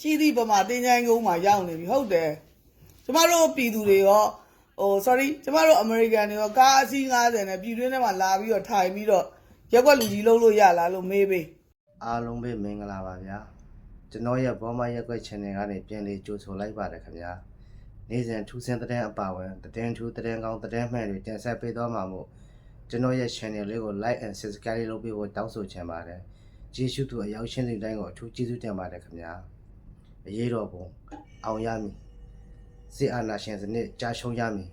ရှိသည့်ပမာတင်ချိုင်းကုန်းမှာရောက်နေပြီဟုတ်တယ်ကျမတို့ပြည်သူတွေရောဟို sorry ကျမတို့အမေရိကန်တွေရောကားအစီး90နဲ့ပြည်တွင်းထဲမှာလာပြီးတော့ထိုင်ပြီးတော့ရက်ွက်လူကြီးလုံးလို့ရလားလို့မေးပေးအားလုံးပဲမင်္ဂလာပါဗျာကျွန်တော်ရဲ့ဘောမရက်ွက် channel ကနေပြန်လေးကြိုဆိုလိုက်ပါတယ်ခင်ဗျာနေ့စဉ်ထူးဆန်းတဲ့အပါဝင်သတင်းထူးသတင်းကောင်းသတင်းမှန်တွေတင်ဆက်ပေးသွားမှာမို့ကျွန်တော်ရဲ့ channel လေးကို like and subscribe လုပ်ပေးဖို့တောင်းဆိုချင်ပါတယ်ကျေးဇူးတူအရောက်ရှင်းတဲ့တိုင်းကိုအထူးကျေးဇူးတင်ပါတယ်ခင်ဗျာ အရေးတော်ပုံအောင်ရမည်စစ်အာဏာရှင်စနစ်ကြာရှုံးရမည်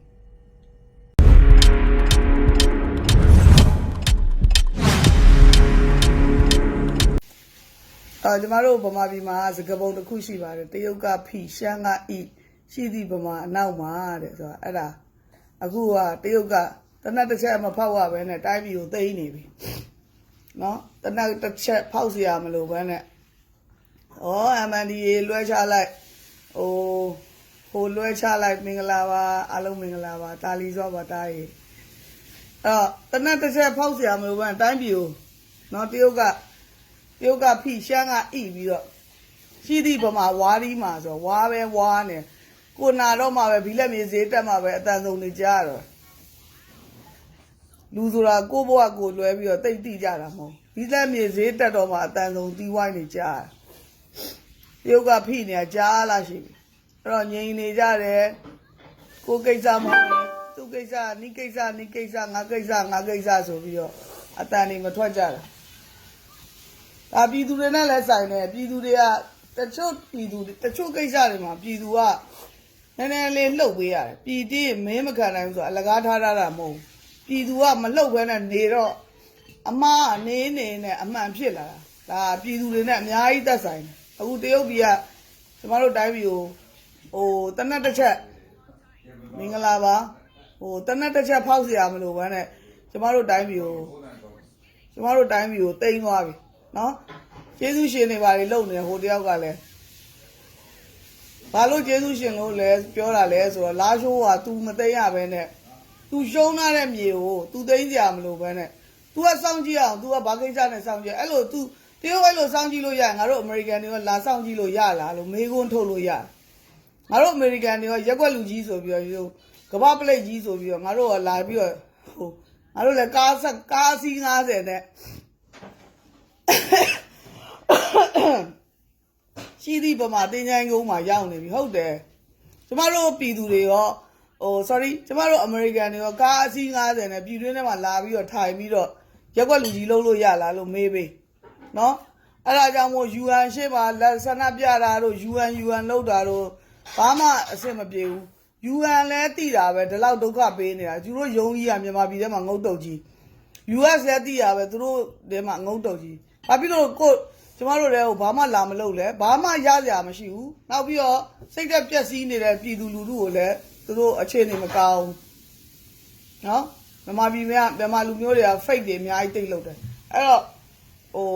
အာကျမတို့ဗမာပြည်မှာစကပုံတစ်ခုရှိပါတယ်တရုတ်ကဖိရှမ်းကဣရှိသည့်ဗမာအနောက်မှာတဲ့ဆိုတော့အဲ့ဒါအခုကတရုတ်ကတနက်တစ်ချက်မဖောက်ရဘဲနဲ့တိုင်းပြည်ကိုသိမ်းနေပြီနော်တနက်တစ်ချက်ဖောက်เสียမလို့ဘဲနဲ့ ဩ MNDA လွှဲချလိုက်ဟိုဟိုလွှဲချလိုက်မင်္ဂလာပါအားလုံးမင်္ဂလာပါတာလီစောပါတားရေအဲ့တော့တနက်တစ်ချက်ဖောက်เสียမလို့ဘဲနဲ့တိုင်းပြည်ကိုနော်တရုတ်က တရုတ်ကဖိရှမ်းကဣပြီးတော့ရှိသည့်ဗမာဝါရီမှာဆိုဝါပဲဝါနေကိုနာတော့မှပဲဘီလက်မြေဈေးတက်မှပဲအတန်ဆုံးနေကြရတော့လူဆိုတာကိုယ့်ဘဝကိုလွဲပြီးတော့တိတ်တိကြတာမဟုတ်ဘီလက်မြေဈေးတက်တော့မှအတန်ဆုံးတီးဝိုင်းနေကြရတ ရုတ်ကဖိနေတာကြားလားရှိပြီအဲ့တော့ငြိမ်နေကြတယ်ကိုယ်ကိစ္စမဟုတ်ဘူးသူကိစ္စနိကိစ္စနိကိစ္စငါကိစ္စငါကိစ္စဆိုပြီးတော့အတန်နေမထွက်ကြတာဒါပြည်သူတွေနဲ့လည်းဆိုင်တယ်ပြည်သူတွေကတချို့ပြည်သူတွေတချို့ကိစ္စတွေမှာပြည်သူကနည်းနည်းလေးလှုပ်ပေးရတယ်ပြည်တည်မင်းမခံနိုင်ဘူးဆိုတော့အလကားထားထားတာမဟုတ်ဘူးပြည်သူကမလှုပ်ဘဲနဲ့နေတော့အမားအနေနေနဲ့အမှန်ဖြစ်လာတာဒါပြည်သူတွေနဲ့အများကြီးသက်ဆိုင်တယ် အခုတရုတ်ပြည်ကကျမတို့တိုင်းပြည်ကိုဟိုတနက်တစ်ချက်မင်္ဂလာပါဟိုတနက်တစ်ချက်ဖောက်เสียမလို့ဘဲနဲ့ကျမတို့တိုင်းပြည်ကို ကျမတို့တိုင်းပြည်ကိုတိမ်သွားပြီနော်ကျေးဇူးရှင်တွေပါလေလုံနေဟိုတယောက်ကလည်းဘာလို့ကျေးဇူးရှင်လို့လဲပြောတာလဲဆိုတော့လာရှိုးက तू မသိရဘဲနဲ့ तू ရှုံးထားတဲ့မြေကို तू သိမ်းကြမလို့ပဲနဲ့ तू ကစောင့်ကြည့်အောင် तू ကဘာကိစ္စနဲ့စောင့်ကြည့်အဲ့လို तू တရုတ်အဲ့လိုစောင့်ကြည့်လို့ရရင်ငါတို့အမေရိကန်တွေကလာစောင့်ကြည့်လို့ရလားလို့မေးခွန်းထုတ်လို့ရတယ်ငါတို့အမေရိကန်တွေကရက်ွက်လူကြီးဆိုပြီးတော့ယူကမ္ဘာပလိတ်ကြီးဆိုပြီးတော့ငါတို့ကလာပြီးတော့ဟိုငါတို့လည်းကားဆက်ကားစီး90နဲ့ရှိသည့်ပမာတင်ချိုင်းကုန်းမှာရောက်နေပြီဟုတ်တယ်ကျမတို့ပြည်သူတွေရောဟို sorry ကျမတို့အမေရိကန်တွေရောကားအစီး90နဲ့ပြည်တွင်းထဲမှာလာပြီးတော့ထိုင်ပြီးတော့ရက်ွက်လူကြီးလုံးလို့ရလားလို့မေးပေး နော်အဲ့ဒါကြောင့်မို့ UN ရှေ့မှာလက်ဆန္ဒပြတာတို့ UN UN လောက်တာတို့ဘာမှအဆင်မပြေဘူး UN လဲတိတာပဲဒီလောက်ဒုက္ခပေးနေတာသူတို့ယုံကြီးကမြန်မာပြည်ထဲမှာငုတ်တုတ်ကြီး US လည်းတည်ရပဲသူတို့တဲမှာငုံတုတ်ကြီး။ဘာဖြစ်လို့ကိုကျမတို့လည်းဘာမှလာမလုပ်လဲဘာမှရစရာမရှိဘူး။နောက်ပြီးတော့စိတ်သက်ပျက်စီးနေတဲ့ပြည်သူလူထုကိုလည်းသူတို့အခြေအနေမကောင်းဘူး။နော်မြန်မာပြည်များမြန်မာလူမျိုးတွေက fake တွေအများကြီးတိတ်လုပ်တယ်။အဲ့တော့ ဟို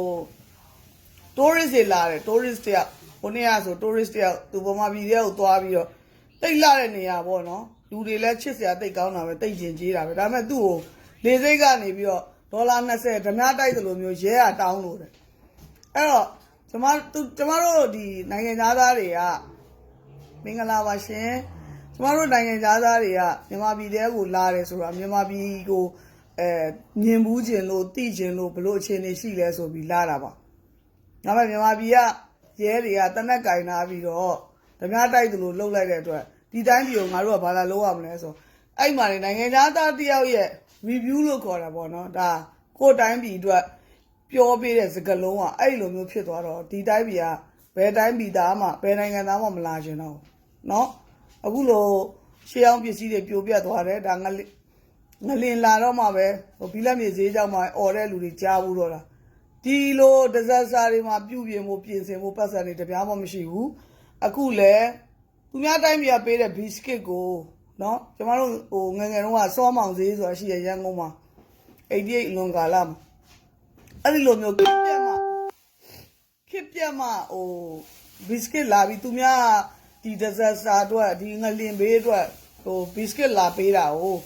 tourist တွေလာတယ် tourist တယောက်ဟိုနေ့ကဆို tourist တယောက်သူဗမာပြည်ထဲကိုသွားပြီးတော့တိတ်လာတဲ့နေရာပေါ့နော်လူတွေလည်းချစ်စရာတိတ်ကောင်းတာပဲတိတ်ကျင်ကြီးတာပဲဒါပေမဲ့သူ့ကိုလေစိတ်ကနေပြီးတော့ဒေါ်လာ20ဓမြတိုက်သလိုမျိုးရဲရတောင်းလို့တယ်အဲ့တော့ကျမသူကျမတို့ဒီနိုင်ငံသားသားတွေကမင်္ဂလာပါရှင်ကျမတို့နိုင်ငံသားသားတွေကမြန်မာပြည်ထဲကိုလာတယ်ဆိုတာမြန်မာပြည်ကို အဲမြင်ဘူးခြင်းလို့သိခြင်းလို့ဘလို့အခြေအနေရှိလဲဆိုပြီးလာတာပါ ဒါပေမဲ့မြန်မာပြည်ကရဲတွေကတနက်ကင်နာပြီးတော့ဓမြတိုက်သလိုလှုပ်လိုက်တဲ့အတွက်ဒီတိုင်းပြည်ကိုငါတို့ကဘာလာလုပ်ရမလဲဆိုအဲ့မှာနေနိုင်ငံသားသားတယောက်ရဲ့ review လို့ခေါ်တာပေါ့နော်ဒါကိုယ်တိုင်းပြည်အတွက်ပြောပေးတဲ့စကားလုံးကအဲ့လိုမျိုးဖြစ်သွားတော့ဒီတိုင်းပြည်ကဘယ်တိုင်းပြည်သားမှဘယ်နိုင်ငံသားမှမလာချင်တော့ဘူးเนาะအခုလိုရှေးအောင်ပစ္စည်းတွေပြိုပြတ်သွားတယ်ဒါငလ ငလင်လာတော့မှပဲဟိုဘီလက်မြေဈေးကြောက်မှអော်တဲ့လူတွေကြားဘူးတော့လား ဒီလိုဒဇက်စာတွေမှာပြုပြင်မှုပြင်ဆင်မှုပတ်စံတွေတပြားမှမရှိဘူးအခုလဲသူများတိုင်းပြည်ကပေးတဲ့ဘီစကစ်ကိုเนาะကျမတို့ဟိုငယ်ငယ်တုန်းကစောမောင်ဈေးဆိုတာရှိရရန်ကုန်မှာ88အလွန်ကာလမှာအဲ့ဒီလိုမျိုးခစ်ပြတ်မှခစ်ပြတ်မှဟိုဘီစကစ်လာပြီးသူများဒီဒဇက်စာအတွက်ဒီငလင်ဘေးအတွက်ဟိုဘီစကစ်လာပေးတာဟို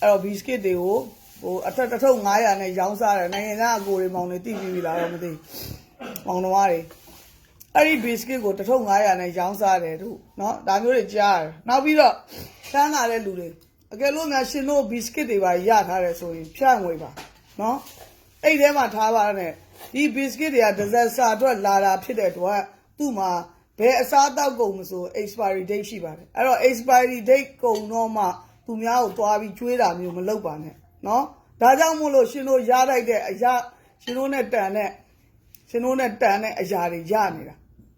အဲ့တော့ဘီစကစ်တွေကို ဟိုအထက်တစ်ထုပ်900နဲ့ရောင်းစားတယ်နိုင်ငံသားအကိုတွေမောင်တွေတိပြီးပြီလားတော့မသိဘူးမောင်တော်တွေ အဲ့ဒီ biscuit ကိုတစ်ထုပ်900နဲ့ရောင်းစားတယ်တို့เนาะဒါမျိုးတွေကြားတယ်နောက်ပြီးတော့တန်းလာတဲ့လူတွေအကယ်လို့များရှင်တို့ biscuit တွေပါရထားတယ်ဆိုရင်ဖြန့်ငွေပါเนาะအဲ့ဒီထဲမှာထားပါနဲ့ဒီ biscuit တွေကတစ်စက်စာအတွက်လာတာဖြစ်တဲ့အတွက်သူ့မှာဘယ်အစားအသောက်ကုန်မဆို expiry date ရှိပါတယ်အဲ့တော့ expiry date ကုန်တော့မှ သူများကိုသွားပြီးကျွေးတာမျိုးမလုပ်ပါနဲ့နော်ဒါကြောင့်မို့လို့ရှင်တို့ရလိုက်တဲ့အရာရှင်တို့နဲ့တန်တဲ့ရှင်တို့နဲ့တန်တဲ့အရာတွေရနေတာ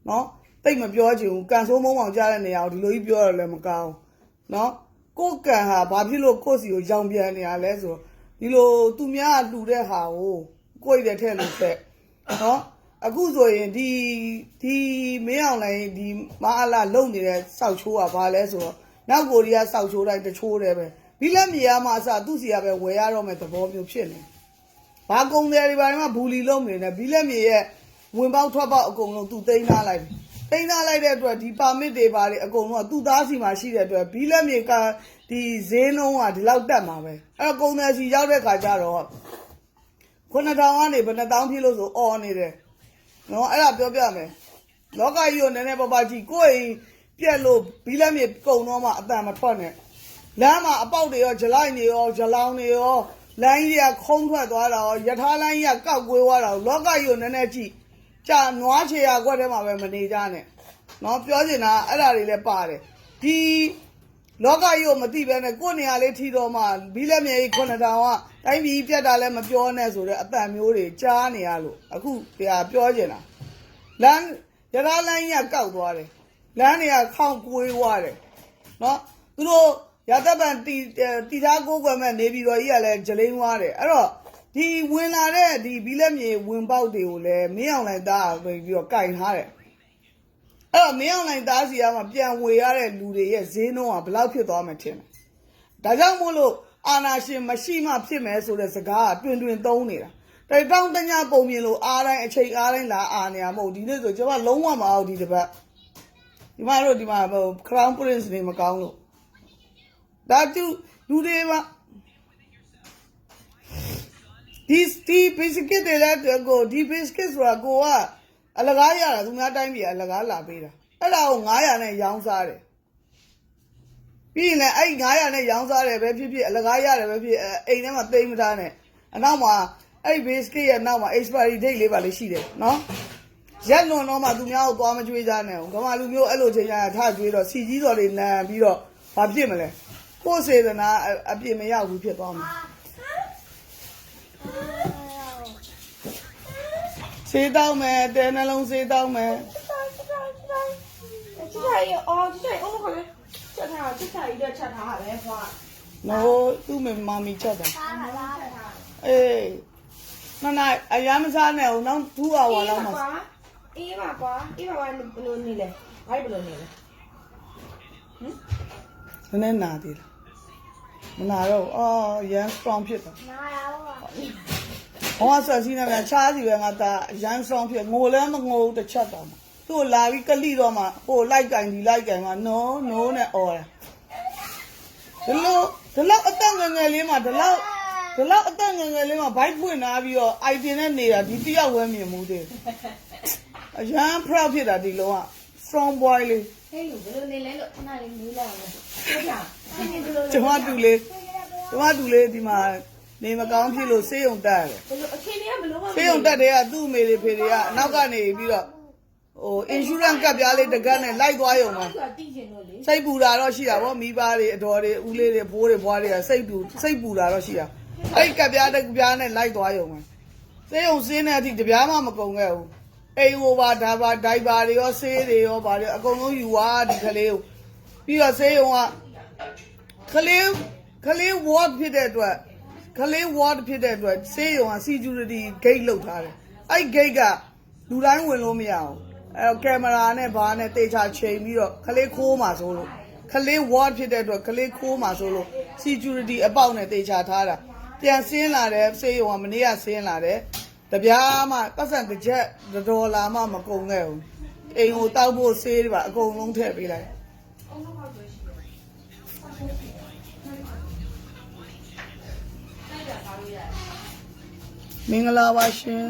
နော်တိတ်မပြောချင်ဘူးကန်ဆိုးမုံအောင်ကြားတဲ့နေရာကိုဒီလိုကြီးပြောရလည်းမကောင်းနော်ကိုကံဟာဘာဖြစ်လို့ကိုစီကိုရောင်ပြန်နေရလဲဆိုတော့ဒီလိုသူများလှူတဲ့ဟာကိုကိုယ့်ရဲ့ထဲလို့ဆက်နော်အခုဆိုရင်ဒီဒီမင်းအောင်လိုင်းဒီမဟာလာလုံနေတဲ့စောက်ချိုးကဘာလဲဆိုတော့ နောက်ကိုရီးယားစောက်ချိုးတိုင်းတချိုးတယ်ပဲဒီလက်မြေရမှာအစသူ့စီကပဲဝယ်ရတော့မယ်သဘောမျိုးဖြစ်နေတယ်ဘာကုံတယ်ဒီဘာတွေမှဘူလီလုံးနေတယ်ဘီလက်မြေရဲ့ဝင်ပေါက်ထွက်ပေါက်အကုန်လုံးသူသိမ်းထားလိုက်ပြီသိမ်းထားလိုက်တဲ့အတွက်ဒီပါမစ်တွေဘာတွေအကုန်လုံးကသူ့သားစီမှာရှိတဲ့အတွက်ဘီလက်မြေကဒီဈေးနှုန်းကဒီလောက်တက်မှာပဲအဲ့တော့ကုံတယ်စီရောက်တဲ့ခါကျတော့9000ကနေဘယ်နှတောင်းဖြစ်လို့ဆိုអော်နေတယ်နော်အဲ့ဒါပြောပြမယ်လောကကြီးကိုနည်းနည်းပါးပါးကြည့်ကိုယ်အိမ် ပြက်လို့ဘီလက်မြေကုံတော့မှအတန်မထွက်နဲ့လမ်းမှာအပေါက်တွေရောဂျလိုက်တွေရောဂျလောင်တွေရောလိုင်းကြီးကခုံးထွက်သွားတာရောယထာလိုင်းကြီးကကောက်ကွေးသွားတာရောလောကကြီးကိုနည်းနည်းကြည့်ကြာနွားချေရခွက်ထဲမှာပဲမနေကြနဲ့နော်ပြောချင်တာအဲ့ဒါတွေလည်းပါတယ်ဒီလောကကြီးကိုမသိဘဲနဲ့ကိုယ့်နေရာလေးထီတော့မှဘီလက်မြေကြီး9000ကတိုင်းပြည်ပြတ်တာလည်းမပြောနဲ့ဆိုတဲ့အတန်မျိုးတွေကြားနေရလို့အခုတရားပြောချင်တာလမ်းယထာလိုင်းကြီးကကောက်သွားတယ် လမ်းတွေကခေါင်ကွေးသွားတယ်နော်သူတို့ရသက်ပံတီတီသားကိုကွယ်မဲ့နေပြီးတော့ကြီးကလည်းဂျလိန်ွားတယ်အဲ့တော့ဒီဝင်လာတဲ့ဒီဘီလက်မြေဝင်ပေါက်တွေကိုလည်းမင်းအောင်လိုက်သားပြီးပြီးတော့ကင်ထားတယ်အဲ့တော့မင်းအောင်လိုက်သားစီကမှပြန်ဝေရတဲ့လူတွေရဲ့ဈေးနှုန်းကဘယ်လောက်ဖြစ်သွားမှထင်လဲဒါကြောင့်မို့လို့အာနာရှင်မရှိမှဖြစ်မယ်ဆိုတဲ့စကားကတွင်တွင်သုံးနေတာတိုင်တောင်းတညာပုံမြင်လို့အားတိုင်းအချိန်အားတိုင်းလာအာနေရမဟုတ်ဒီနေ့ဆိုကျွန်မလုံးဝမအောင်ဒီတစ်ပတ် ဒီမှာတို့ဒီမှာဟို crown prince တွေမကောင်းလို့ဒါသူလူတွေမှာဒီဒီ biscuit တွေလည်းကိုဒီ biscuit ဆိုတာကိုကအလကားရတာသူများတိုင်းပြည်အလကားလာပေးတာအဲ့ဒါကို900နဲ့ရောင်းစားတယ်ပြီးရင်လည်းအဲ့900နဲ့ရောင်းစားတယ်ပဲဖြစ်ဖြစ်အလကားရတယ်ပဲဖြစ်အဲ့အိမ်ထဲမှာသိမ်းမထားနဲ့အနောက်မှာအဲ့ biscuit ရဲ့နောက်မှာ expiry date လေးပါလေးရှိတယ်နော် ရက်လွန်တော့မှသူများကိုသွားမကြွေးကြနဲ့။ကမာလူမျိုးအဲ့လိုချိန်ရထကြွေးတော့စီကြီးတော်တွေနန်ပြီးတော့ဘာဖြစ်မလဲ။ကိုယ်စေတနာအပြစ်မရောက်ဘူးဖြစ်သွားမှာ။စေတောက်မယ်တဲနှလုံးစေတောက်မယ်။ချစ်ထားရအောင်ချစ်ထားအောင်ခလေချစ်ထားချစ်ထားရတဲ့ချစ်ထားပဲဖွာ။နော်သူ့မမမီချက်တာ။အေးနနအရမ်းမစားနဲ့အောင်နောက်2 hour လောက်မှာ အေးပါကွာအေးပါကွာဘယ်လိုနေလဲဘာဘယ်လိုနေလဲနည်းနည်းနာသေးလားမနာတော့အော်ရမ်း strong ဖြစ်တာနားရပါ။ဟောဆက်စီနေပြန်ချားစီပဲငါသားရမ်းဆောင်ဖြစ်ငိုလည်းမငိုဘူးတစ်ချက်တော့မှသူ့ကိုလာပြီးကလိတော့မှဟိုလိုက်ကင်ဒီလိုက်ကင်မှ no no နဲ့អော်တယ်။ဒီလိုဒီလောက်အသက်ငယ်ငယ်လေးမှဒီလောက်ဒီလောက်အသက်ငယ်ငယ်လေးမှဘိုက်ပွင့်လာပြီးတော့ item နဲ့နေတာဒီတယောက်ဝဲမြင်မှုသေး။ အရန် proud ဖြစ်တာဒီလုံးက strong boy လေးဟဲ့လူဘယ်လိုနေလဲလို့ခဏလေးမေးလိုက်အောင်ဟုတ်လားဒီဘယ်လိုကျမတူလေးကျမတူလေးဒီမှာနေမကောင်းဖြစ်လို့စေးုံတက်ရတယ်ဘယ်လိုအချိန်လေးကဘယ်လိုမှဖေးုံတက်တဲ့ကသူ့အမေတွေဖေတွေကအနောက်ကနေပြီးတော့ဟို insurance ကပ်ပြားလေးတစ်ကတ်နဲ့လိုက်သွားရုံမှာသူကတီးကျင်လို့လေစိတ်ပူတာတော့ရှိတာဗောမိဘတွေအတော်တွေဦးလေးတွေဘိုးတွေဘွားတွေကစိတ်ပူစိတ်ပူတာတော့ရှိတာအဲ့ဒီကပ်ပြားတစ်ပြားနဲ့လိုက်သွားရုံမှာစေးုံစင်းတဲ့အထိတပြားမှမကုန်ခဲ့ဘူး အိမ်ဟိုပါဒါပါဒိုင်ပါတွေရောဆေးတွေရောဗာတွေအကုန်လုံးယူသွားဒီကလေးကိုပြီးတော့စေးုံကကလေးကလေး ward ဖြစ်တဲ့အတွက်ကလေး ward ဖြစ်တဲ့အတွက်စေးုံက security gate လောက်ထားတယ်အဲ့ gate ကလူတိုင်းဝင်လို့မရအောင်အဲ့တော့ကင်မရာနဲ့ဘာနဲ့တေချာချိန်ပြီးတော့ကလေးခိုးမှာဆိုလို့ကလေး ward ဖြစ်တဲ့အတွက်ကလေးခိုးမှာဆိုလို့ security အပေါက်နဲ့တေချာထားတာပြန်ဆင်းလာတယ်စေးုံကမနေ့ကဆင်းလာတယ် တပြားမှပတ်စံတစ်ချက်ဒေါ်လာမှမကုန်ခဲ့ဘူးအိမ်ကိုတောက်ဖို့ဆေးတွေပါအကုန်လုံးထည့်ပေးလိုက်မင်္ဂလာပါရှင်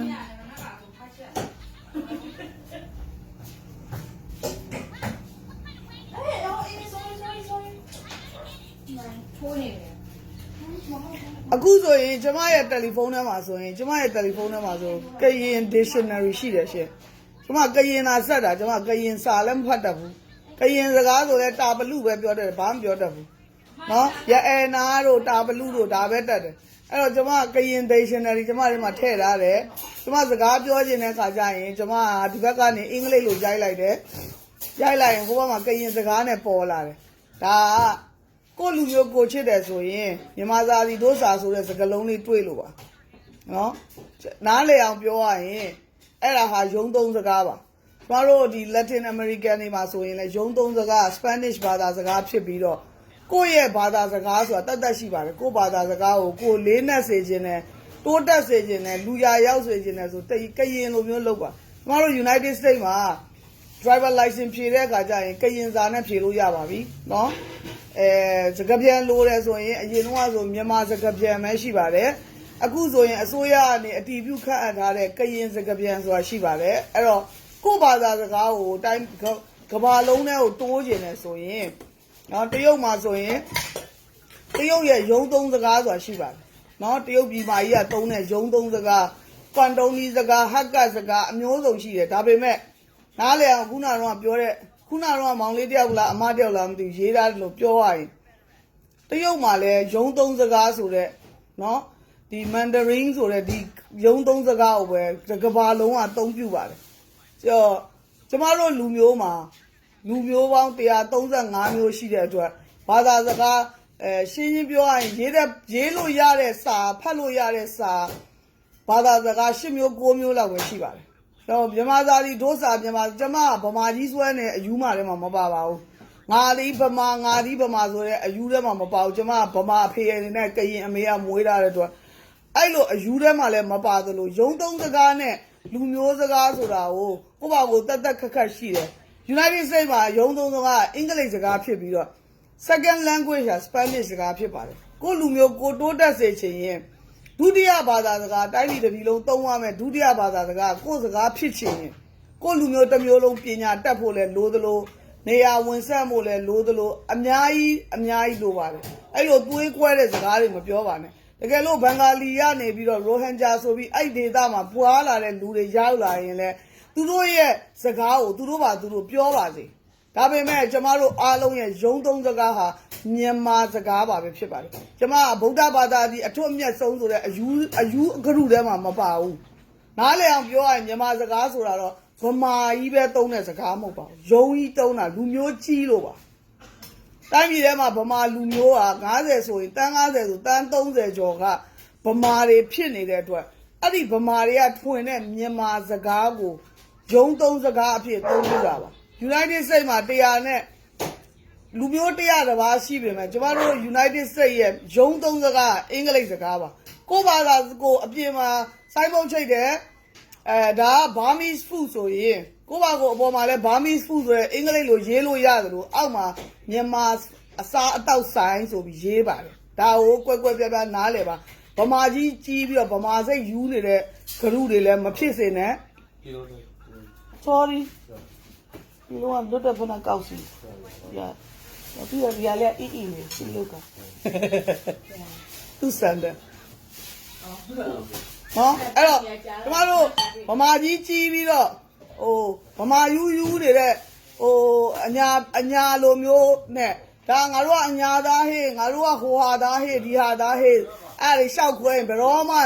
ထိုးနေတယ် အခုဆိုရင်ကျမရဲ့တယ်လီဖုန်းထဲမှာဆိုရင်ကျမရဲ့တယ်လီဖုန်းထဲမှာဆိုကရင် dictionary ရှိတယ်ရှင်ကျမကရင်သာဆက်တာကျမကရင်စာလည်းမဖတ်တတ်ဘူးကရင်စကားဆိုလဲတာပလူပဲပြောတတ်တယ်ဘာမှမပြောတတ်ဘူးနော်ရအဲနာတို့တာပလူတို့ဒါပဲတတ်တယ်အဲ့တော့ကျမကရင် dictionary ကျမဒီမှာထည့်ထားတယ်ကျမစကားပြောခြင်းတဲ့အခါကျရင်ကျမဒီဘက်ကနေအင်္ဂလိပ်လိုရိုက်လိုက်တယ်ရိုက်လိုက်ရင်ဟိုဘက်မှာကရင်စကားနဲ့ပေါ်လာတယ်ဒါက ကိုယ့်လူမျိုးကိုချစ်တယ်ဆိုရင်မြန်မာစာစီတို့စာဆိုတဲ့စကားလုံးလေးတွေ့လို့ပါနော်နားလည်အောင်ပြောရရင်အဲ့ဒါဟာယုံသုံးစကားပါကျမတို့ဒီ Latin American တွေမှာဆိုရင်လည်းယုံသုံးစကား Spanish ဘာသာစကားဖြစ်ပြီးတော့ကိုယ့်ရဲ့ဘာသာစကားဆိုတာတတ်တတ်ရှိပါတယ်ကိုယ့်ဘာသာစကားကိုကိုယ်လေးနက်စေခြင်းနဲ့တိုးတက်စေခြင်းနဲ့လူရရောက်စေခြင်းနဲ့ဆိုတိတ်ကရင်လိုမျိုးလုပ်ပါကျမတို့ United States မှာ driver license ဖြေတဲ့အခါကျရင်ကရင်စာနဲ့ဖြေလို့ရပါပြီเนาะအဲစကားပြန်လိုတယ်ဆိုရင်အရင်တော့ဆိုမြန်မာစကားပြန်ပဲရှိပါတယ်အခုဆိုရင်အစိုးရကနေအတီးပြုခန့်အပ်ထားတဲ့ကရင်စကားပြန်ဆိုတာရှိပါတယ်အဲ့တော့ကိုယ့်ဘာသာစကားကိုတိုင်းကဘာလုံးနဲ့ကိုတိုးကျင်တယ်ဆိုရင်เนาะတရုတ်မှာဆိုရင်တရုတ်ရဲ့ရုံးသုံးစကားဆိုတာရှိပါတယ်เนาะတရုတ်ပြည်မှာကြီးကသုံးတဲ့ရုံးသုံးစကားကွမ်တုံးနီစကားဟက်ကတ်စကားအမျိုးစုံရှိတယ်ဒါပေမဲ့ နားလေအောင်ခုနကတော့ပြောတဲ့ခုနကတော့မောင်လေးတယောက်လားအမတယောက်လားမသိဘူးရေးသားတယ်လို့ပြောရရင်တရုတ်မှာလည်းယုံသုံးစကားဆိုတဲ့နော်ဒီမန်ဒရင်းဆိုတဲ့ဒီယုံသုံးစကားကိုပဲတစ်ကဘာလုံးကအသုံးပြုပါတယ်ကျော်ကျမတို့လူမျိုးမှာလူမျိုးပေါင်း135မျိုးရှိတဲ့အတွက်ဘာသာစကားအဲရှင်းရှင်းပြောရရင်ရေးတဲ့ရေးလို့ရတဲ့စာဖတ်လို့ရတဲ့စာဘာသာစကား၈မျိုး၉မျိုးလောက်ပဲရှိပါတယ်။ တော့မြန်မာစာဒီဒုစာမြန်မာကျမကဗမာကြီးဆွဲနေအယူမထဲမှာမပါပါဘူး။ငါလေးဗမာငါဒီဗမာဆိုတဲ့အယူထဲမှာမပါဘူး။ကျမကဗမာအဖေရနဲ့ကရင်အမေကမွေးထားတဲ့အတွက်အဲ့လိုအယူထဲမှာလည်းမပါသလိုရုံသုံးစကားနဲ့လူမျိုးစကားဆိုတာကိုကိုယ့်ဘာကိုတတ်တတ်ခက်ခက်ရှိတယ်။ United States မှာရုံသုံးစကားအင်္ဂလိပ်စကားဖြစ်ပြီးတော့ second language က Spanish စကားဖြစ်ပါတယ်။ကိုယ့်လူမျိုးကိုတိုးတက်စေချင်ရင် ဒုတိယဘာသာစကားတိုင်းပြည်တစ်ပြည်လုံးသုံးရမယ်ဒုတိယဘာသာစကားကိုယ့်စကားဖြစ်ချင်ရင်ကိုယ့်လူမျိုးတစ်မျိုးလုံးပညာတတ်ဖို့လဲလိုသလိုနေရာဝင်ဆက်ဖို့လဲလိုသလိုအများကြီးအများကြီးလိုပါတယ်အဲ့လိုသွေးကွဲတဲ့စကားတွေမပြောပါနဲ့တကယ်လို့ဘင်္ဂါလီကနေပြီးတော့ရိုဟန်ဂျာဆိုပြီးအဲ့ဒေသမှာပွာလာတဲ့လူတွေရောက်လာရင်လဲသူတို့ရဲ့စကားကိုသူတို့ပါသူတို့ပြောပါစေ ဒါပေမဲ့ကျမတို့အားလုံးရဲ့ယုံသုံးစကားဟာမြန်မာစကားပါပဲဖြစ်ပါတယ်။ကျမကဗုဒ္ဓဘာသာဒီအထွတ်အမြတ်ဆုံးဆိုတဲ့အယူအယူအကရုထဲမှာမပါဘူး။နားလည်အောင်ပြောရရင်မြန်မာစကားဆိုတာတော့ဗမာကြီးပဲသုံးတဲ့စကားမဟုတ်ပါဘူး။ယုံကြီးသုံးတာလူမျိုးကြီးလို့ပါ။တိုင်းပြည်ထဲမှာဗမာလူမျိုးဟာ90ဆိုရင်တန်း90ဆိုတန်း30ကျော်ကဗမာတွေဖြစ်နေတဲ့အတွက်အဲ့ဒီဗမာတွေကထွင်တဲ့မြန်မာစကားကိုယုံသုံးစကားအဖြစ်သုံးလို့တာပါ United States မှာတရားနဲ့လူမျိုးတရားတစ်ပါးရှိပေမဲ့ကျမတို့ United States ရဲ့ယုံသုံးစကားအင်္ဂလိပ်စကားပါကိုယ့်ဘာသာကိုအပြင်မှာစိုင်းပုံချိတ်တယ်အဲဒါက Burmese food ဆိုရင်ကိုယ့်ဘာကိုအပေါ်မှာလဲ Burmese food ဆိုတဲ့အင်္ဂလိပ်လိုရေးလို့ရတယ်လို့အောက်မှာမြန်မာအစားအသောက်ဆိုင်ဆိုပြီးရေးပါတယ်ဒါကိုကွက်ကွက်ပြားပြားနားလဲပါဗမာကြီးကြီးပြီးတော့ဗမာစိတ်ယူနေတဲ့ဂရုတွေလည်းမဖြစ်စေနဲ့ sorry ဒီလိုကလွတ်တဲ့ဘုနာကောက်စီရပြီးတော့ဒီရလေအီအီလေးစီလောကသူစံတယ်ဟောအဲ့တော့ကျမတို့ဗမာကြီးကြီးပြီးတော့ဟိုဗမာယူယူနေတဲ့ဟိုအညာအညာလိုမျိုးနဲ့ဒါငါတို့ကအညာသားဟေးငါတို့ကဟိုဟာသားဟေးဒီဟာသားဟေးအဲ့ဒီလျှောက်ခွဲရင်ဘယ်တော့မှ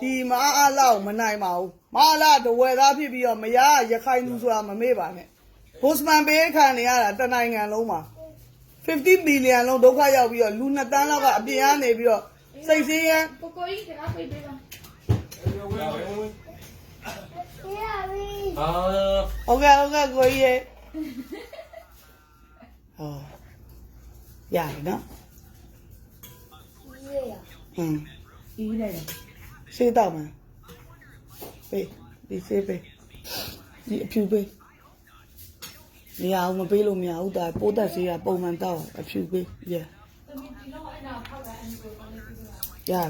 ဒီမအားအားလောက်မနိုင်ပါဘူးမအားလားတဝယ်သားဖြစ်ပြီးတော့မရရခိုင်လူဆိုတာမမေ့ပါနဲ့ ဘိုစမန်ပေးခံနေရတာတနိုင်ငံလုံးမှာ50 billion လုံးဒုက္ခရောက်ပြီးတော့လူ2တန်းလောက်ကအပြင်ကနေပြီးတော့စိတ်ဆင်းရဲကိုကိုကြီးကပိတ်ပေးပါအာဟုတ်ကဲ့ဟုတ်ကဲ့ကိုကြီးရေဟောရတယ်နော်ဟမ်အေးလိုက်တယ်စေးတော့မှာပေးဒီစေးပေးဒီအဖြူပေး မရအောင်မပေးလို့မရဘူးဒါပိုးသက်စေးကပုံမှန်တော့အဖြူပေးရရတယ်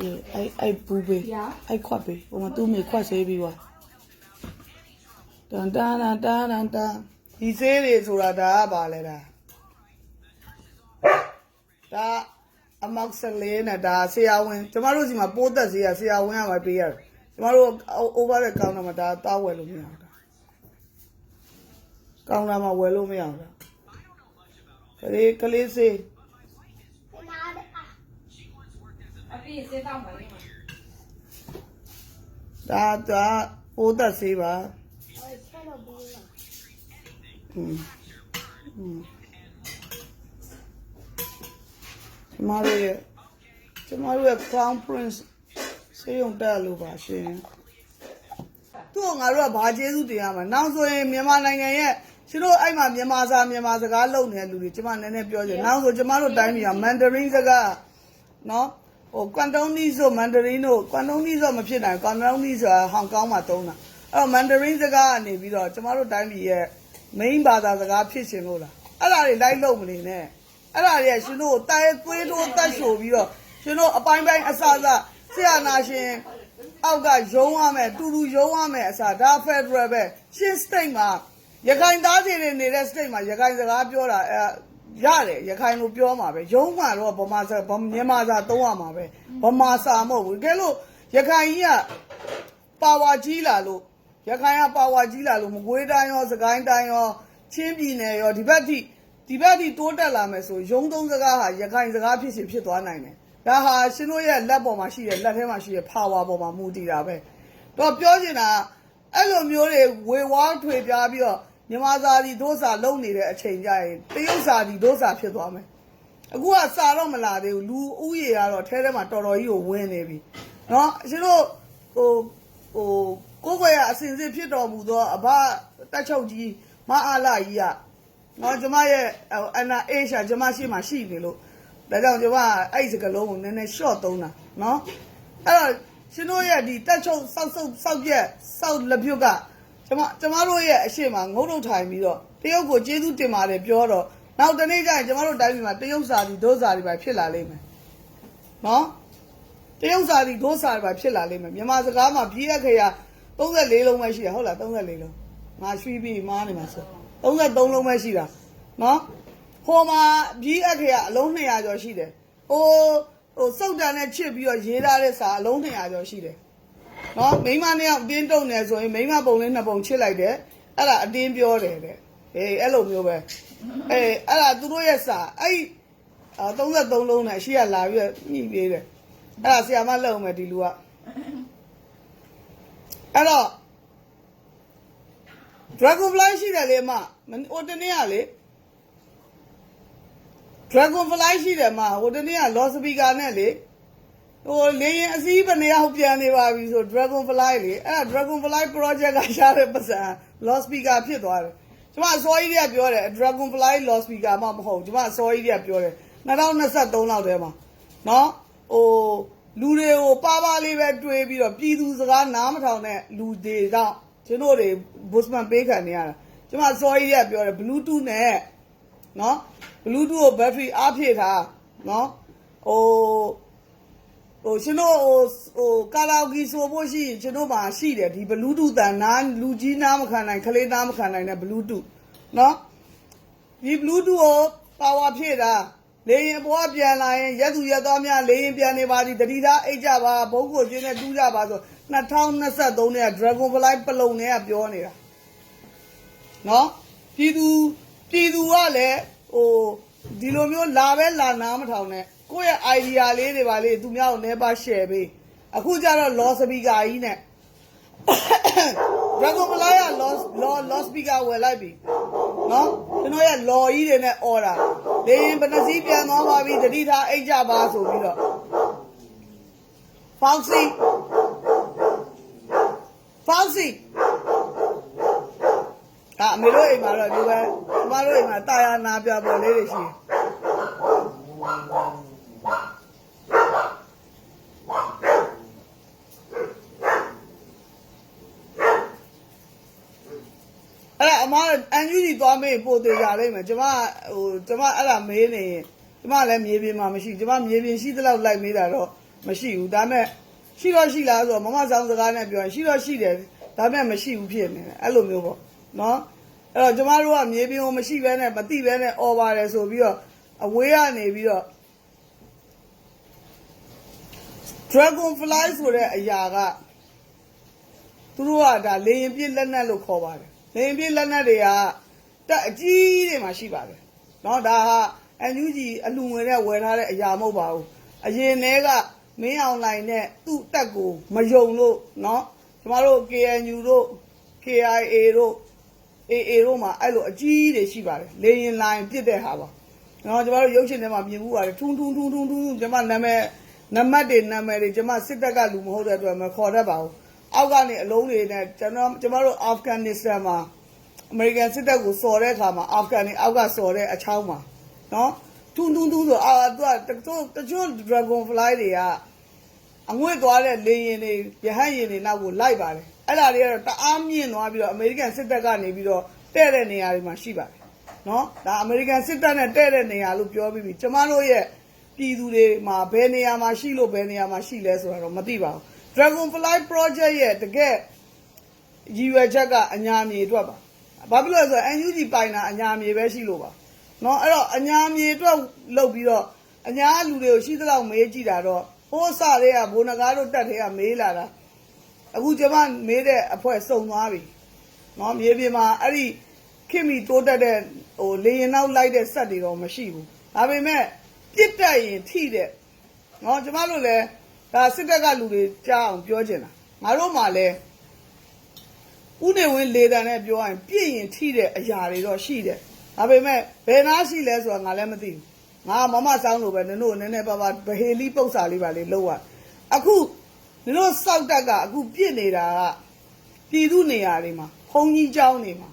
ရေအဲ့အဲ့ဘူးပေးအဲ့ခွက်ပေးဟိုမှာသူ့မိခွက်စေးပြီးွားတန်တန်တန်တန်တန်တန်ဒီစေးတွေဆိုတာဒါကပါလဲဒါဒါအအမောက်ဆလေးနဲ့ဒါဆရာဝန်ကျမတို့စီမှာပိုးသက်စီရဆရာဝန်ကပဲပေးရတယ်ကျမတို့ over the counter မှာဒါတောက်ဝယ်လို့မရဘူးဒါ ကောင်တာမှာဝယ်လို့မရဘူးဒါကလေးကလေးစေး အပြည့်စေးတော့မှာလေ ဒါဒါပိုးသက်စေးပါอืมอืมကျမတို့ရဲ့ကျမတို့ရဲ့ crown prince စေးရုံတက်လို့ပါရှင်သူ့ကိုငါတို့ကဘာကျေးဇူးတင်ရမှာနောက်ဆိုရင်မြန်မာနိုင်ငံရဲ့ ရှင်တို့အဲ့မှာမြန်မာစာမြန်မာစကားလုပ်နေတဲ့လူတွေကျမနည်းနည်းပြောချင်နောက်ဆိုကျမတို့တိုင်းပြည်က Mandarin စကားနော်ဟို Cantonese ဆို Mandarin တို့ Cantonese ဆိုမဖြစ်နိုင် Cantonese ဆိုတာဟောင်ကောင်မှာသုံးတာအဲ့တော့ Mandarin စကားကနေပြီးတော့ကျမတို့တိုင်းပြည်ရဲ့ main ဘာသာစကားဖြစ်ရှင်လို့လားအဲ့ဒါတွေလိုက်လုပ်မနေနဲ့အဲ့ဒါတွေကရှင်တို့ကိုတိုင်သွေးတို့တက်ရှို့ပြီးတော့ရှင်တို့အပိုင်းပိုင်းအစအစဆရာနာရှင်အောက်ကယုံရမယ်တူတူယုံရမယ်အစားဒါဖက်ဒရယ်ပဲရှင်းစတိတ်မှာ ရခိုင်သားတွေနေတဲ့စတိတ်မှာရခိုင်စကားပြောတာအဲရတယ်ရခိုင်လိုပြောမှာပဲယုံမှာတော့ဗမာစာဗမြန်မာစာသုံးရမှာပဲဗမာစာမဟုတ်ဘူးတကယ်လို့ရခိုင်ကြီးကပါဝါကြီးလာလို့ရခိုင်ကပါဝါကြီးလာလို့မကွေးတိုင်းရောစကိုင်းတိုင်းရောချင်းပြည်နယ်ရောဒီဘက်ထိဒီဘက်ထိတိုးတက်လာမယ်ဆိုယုံသုံးစကားဟာရခိုင်စကားဖြစ်စီဖြစ်သွားနိုင်တယ်ဒါဟာရှင်တို့ရဲ့လက်ပေါ်မှာရှိတဲ့လက်ထဲမှာရှိတဲ့ power ပေါ်မှာမူတည်တာပဲတော့ပြောချင်တာအဲ့လိုမျိုးတွေဝေဝါးထွေပြားပြီးတော့ မြန်မာစာဒီဒုစာလုံနေတဲ့အချိန်ကြရင်တရုတ်စာဒီဒုစာဖြစ်သွားမယ်အခုကစာတော့မလာသေးဘူးလူဥယေကတော့ထဲထဲမှာတော်တော်ကြီးကိုဝင်နေပြီเนาะရှင်တို့ဟိုဟိုကိုယ်ကွယ်ရအစဉ်စစ်ဖြစ်တော်မူသောအဘတက်ချုပ်ကြီးမအားလာကြီးက နော်ကျမရဲ့အနာအေးရှာကျမရှိမှရှိနေလို့ဒါကြောင့်ကျမအဲ့ဒီစကလုံးကိုနည်းနည်း short သုံးတာနော်အဲ့တော့ရှင်တို့ရဲ့ဒီတက်ချုပ်စောက်စုပ်စောက်ပြက်စောက်လက်ပြုတ်က ကျမကျမတို့ရဲ့အရှိမငုံတို့ထိုင်ပြီးတော့တရုတ်ကိုကျေးဇူးတင်ပါတယ်ပြောတော့နောက်တနေ့ကျရင်ကျမတို့တိုင်းပြည်မှာတရုတ်စာဒီဒိုးစာတွေပဲဖြစ်လာလိမ့်မယ်နော်တရုတ်စာဒီဒိုးစာတွေပဲဖြစ်လာလိမ့်မယ်မြန်မာစကားမှာပြည်ရခရာ34လုံးပဲရှိရဟုတ်လား34လုံးငါရွှီးပြီးမားနေမှာဆို33လုံးပဲရှိတာနော်ဟိုမှာပြီးအခရာအလုံး200ကျော်ရှိတယ်ဟိုဟိုစုတ်တန်နဲ့ချစ်ပြီးတော့ရေးထားတဲ့စာအလုံး200ကျော်ရှိတယ် နော်မိန်းမနှစ်ယောက်အတင်းတုံနေဆိုရင်မိန်းမပုံလေးနှစ်ပုံချစ်လိုက်တယ်အဲ့ဒါအတင်းပြောတယ်တဲ့အေးအဲ့လိုမျိုးပဲအေးအဲ့ဒါသူတို့ရဲ့စာအဲ့အာ33လုံးနဲ့အရှိကလာပြီးတော့ညှိပြေးတယ်အဲ့ဒါဆရာမလက်အောင်မယ်ဒီလူကအဲ့တော့ Dragon Fly ရှိတယ်လေအမမဟိုတနေ့ကလေ Dragon Fly ရှိတယ်အမဟိုတနေ့က Lost Speaker နဲ့လေ ဟိုလေရင်အစည်းဘယ်နှစ်ယောက်ပြန်နေပါပြီဆို Dragon Fly လေအဲ့ဒါ Dragon Fly project ကရှားတဲ့ပတ်စံ Lost Speaker ဖြစ်သွားတယ်ကျမအစောကြီးတွေကပြောတယ် Dragon Fly Lost Speaker မှမဟုတ်ဘူးကျမအစောကြီးတွေကပြောတယ်2023လောက်ထဲမှာနော်ဟိုလူတွေကိုပါပါလေးပဲတွေးပြီးတော့ပြည်သူစကားနားမထောင်တဲ့လူတွေတော့ကျွန်တော်တွေ Bosman ပေးခံနေရတာကျမအစောကြီးတွေကပြောတယ် Bluetooth နဲ့နော် Bluetooth ကို battery အားဖြည့်ထားနော်ဟို ဟိုရှင်တို့ဟိုဟိုကာလာအိုကီဆိုဖို့ရှိရင်ရှင်တို့မှာရှိတယ်ဒီ Bluetooth တန်နာလူကြီးနားမခံနိုင်ခလေးနားမခံနိုင်တဲ့ Bluetooth နော်ဒီ Bluetooth ကို power ဖြည့်တာလေရင်ဘွားပြန်လာရင်ရက်သူရက်သားများလေရင်ပြန်နေပါသည်တတိသားအိတ်ကြပါဘုံကိုကျင်းနဲ့တူးကြပါဆို2023နဲ့ Dragon Fly ပလုံနဲ့ကပြောနေတာနော်ပြည်သူပြည်သူကလည်းဟိုဒီလိုမျိုးလာပဲလာနားမထောင်နဲ့ ကိုယ့်ရဲ့ idea လေးတွေပါလေသူများကို never share ပေးအခုကျတော့ law speaker ကြီးနဲ့ Dragon Fly က law law law speaker ဝယ်လိုက်ပြီနော်ကျွန်တော်ရဲ့ law ကြီးတွေနဲ့ order လေရင်ဘယ်နှစီးပြန်သွားပါပြီတတိထားအိတ်ကြပါဆိုပြီးတော့ Foxy Foxy အာအမေတို့အိမ်မှာတော့ဒီပဲကျမတို့အိမ်မှာတာယာနာပြပေါ်လေးတွေရှိတယ်အဲ့ဒါအ မအန်ယူကြီးသွားမေးပို့သေးကြလိမ့်မယ်ကျမဟိုကျမအဲ့ဒါမေးနေရင်ကျမလည်းမြေပြင်မှာမရှိကျမမြေပြင်ရှိသလောက်လိုက်မေးတာတော့မရှိဘူးဒါမဲ့ရှိတော့ရှိလားဆိုတော့မမဆောင်စကားနဲ့ပြောရင်ရှိတော့ရှိတယ်ဒါမဲ့မရှိဘူးဖြစ်နေတယ်အဲ့လိုမျိုးပေါ့နော်အဲ့တော့ကျမတို့ကမြေပြင်ကိုမရှိဘဲနဲ့မတိဘဲနဲ့អော်ပါတယ်ဆိုပြီးတော့အဝေးကနေပြီးတော့ dragon fly ဆိုတဲ့အရာကသူတို့ကဒါလေရင်ပြစ်လက်နက်လို့ခေါ်ပါတယ် နေပြည်လက်နက်တွေကတက်အကြီးတွေမှာရှိပါတယ်။နော်ဒါဟာအန်ယူဂျီအလူငွေနဲ့ဝယ်ထားတဲ့အရာမဟုတ်ပါဘူး။အရင်တည်းကမင်းအောင်လိုင်နဲ့သူ့တက်ကိုမယုံလို့နော်ကျမတို့ KNU တို့ KIA တို့ AA တို့မှာအဲ့လိုအကြီးတွေရှိပါတယ်။လေရင်လိုင်ပြစ်တဲ့ဟာပါ။နော်ကျမတို့ရုပ်ရှင်ထဲမှာမြင်မှုပါတယ်ထုံထုံထုံထုံထုံကျမနာမည်နံပါတ်တွေနာမည်တွေကျမစစ်တပ်ကလူမဟုတ်တဲ့အတွက်မခေါ်တတ်ပါဘူး။ အောက်ကနေအလုံးတွေနဲ့ကျွန်တော်ကျမတို့အာဖဂန်နစ္စတန်မှာအမေရိကန်စစ်တပ်ကိုစော်တဲ့အခါမှာအာဖဂန်တွေအောက်ကစော်တဲ့အချောင်းမှာနော်ထုံထုံထုံဆိုအာသူကတချို့တချို့ dragon fly တွေကအငွေ့သွားတဲ့လေရင်တွေရဟတ်ရင်တွေနောက်ကိုလိုက်ပါတယ်အဲ့ဒါတွေကတော့တအားမြင့်သွားပြီးတော့အမေရိကန်စစ်တပ်ကနေပြီးတော့တဲ့တဲ့နေရာတွေမှာရှိပါတယ်နော်ဒါအမေရိကန်စစ်တပ်နဲ့တဲ့တဲ့နေရာလို့ပြောပြီးပြီကျမတို့ရဲ့ပြည်သူတွေမှာဘယ်နေရာမှာရှိလို့ဘယ်နေရာမှာရှိလဲဆိုတာတော့မသိပါဘူး Dragonfly Project ရဲ့တကယ်ရည်ရွယ်ချက်ကအညာမြေအတွက်ပါဘာဖြစ်လို့လဲဆိုတော့ NUG ပိုင်တာအညာမြေပဲရှိလို့ပါနော်အဲ့တော့အညာမြေအတွက်လုပ်ပြီးတော့အညာလူတွေကိုရှိသလောက်မေးကြည့်တာတော့ဟိုးစတွေကဘိုးနဂါတို့တက်တွေကမေးလာတာအခုကျမမေးတဲ့အဖွဲစုံသွားပြီနော်မြေပြင်မှာအဲ့ဒီခင်မီတိုးတက်တဲ့ဟိုလေရင်နောက်လိုက်တဲ့ဆက်တွေတော့မရှိဘူးဒါပေမဲ့ပြစ်တက်ရင်ထိတဲ့နော်ကျမတို့လည်း ဒါစစ်တပ်ကလူတွေကြားအောင်ပြောချင်တာငါတို့မှလည်း ဥနေဝင်လေတံနဲ့ပြောရင်ပြည့်ရင်ထိတဲ့အရာတွေတော့ရှိတယ်။ဒါပေမဲ့ဘယ်နာရှိလဲဆိုတာငါလည်းမသိဘူး။ငါမမဆောင်လို့ပဲနင်တို့နည်းနည်းပါးပါဗဟေလီပု္ပ္ပစာလေးပါလေးလောက်ရ။အခုနင်တို့စောက်တက်ကအခုပြစ်နေတာကပြည်သူနေရာတွေမှာဘုံကြီးเจ้าနေမှာ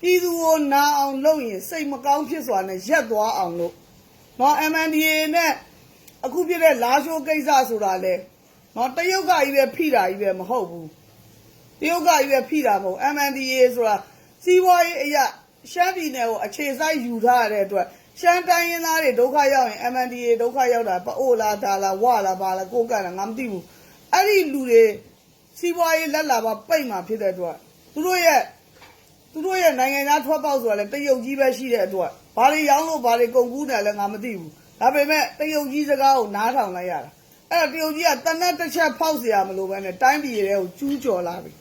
ပြည်သူကိုနာအောင်လုပ်ရင်စိတ်မကောင်းဖြစ်စွာနဲ့ရက်သွားအောင်လို့နော် MNDA နဲ့ အခုပြစ်တဲ့လာရှိုးကိစ္စဆိုတာလေနော်တရုတ်ကကြီးပဲဖိတာကြီးပဲမဟုတ်ဘူးတရုတ်ကရွယ်ဖိတာမဟုတ် MNDA ဆိုတာစီးပွားရေးအရာရှမ်းပြည်နယ်ကိုအခြေစိုက်ယူထားရတဲ့အတွက်ရှမ်းတိုင်းရင်းသားတွေဒုက္ခရောက်ရင် MNDA ဒုက္ခရောက်တာပအိုလားဒါလားဝလားဘာလားကိုကလားငါမသိဘူးအဲ့ဒီလူတွေစီးပွားရေးလက်လာပါပိတ်မှာဖြစ်တဲ့အတွက်သူတို့ရဲ့သူတို့ရဲ့နိုင်ငံသားထွက်ပေါက်ဆိုတာလည်းတရုတ်ကြီးပဲရှိတဲ့အတွက်ဘာတွေရောင်းလို့ဘာတွေကုန်ကူးတယ်လဲငါမသိဘူး ဒါပေမဲ့တရုတ်ကြီးစကားကိုနားထောင်လိုက်ရတာအဲ့တော့တရုတ်ကြီးကတနက်တစ်ချက်ဖောက်เสียရမလို့ပဲနဲ့တိုင်းပြည်ရဲ့ကိုကျူးကျော်လာပြီ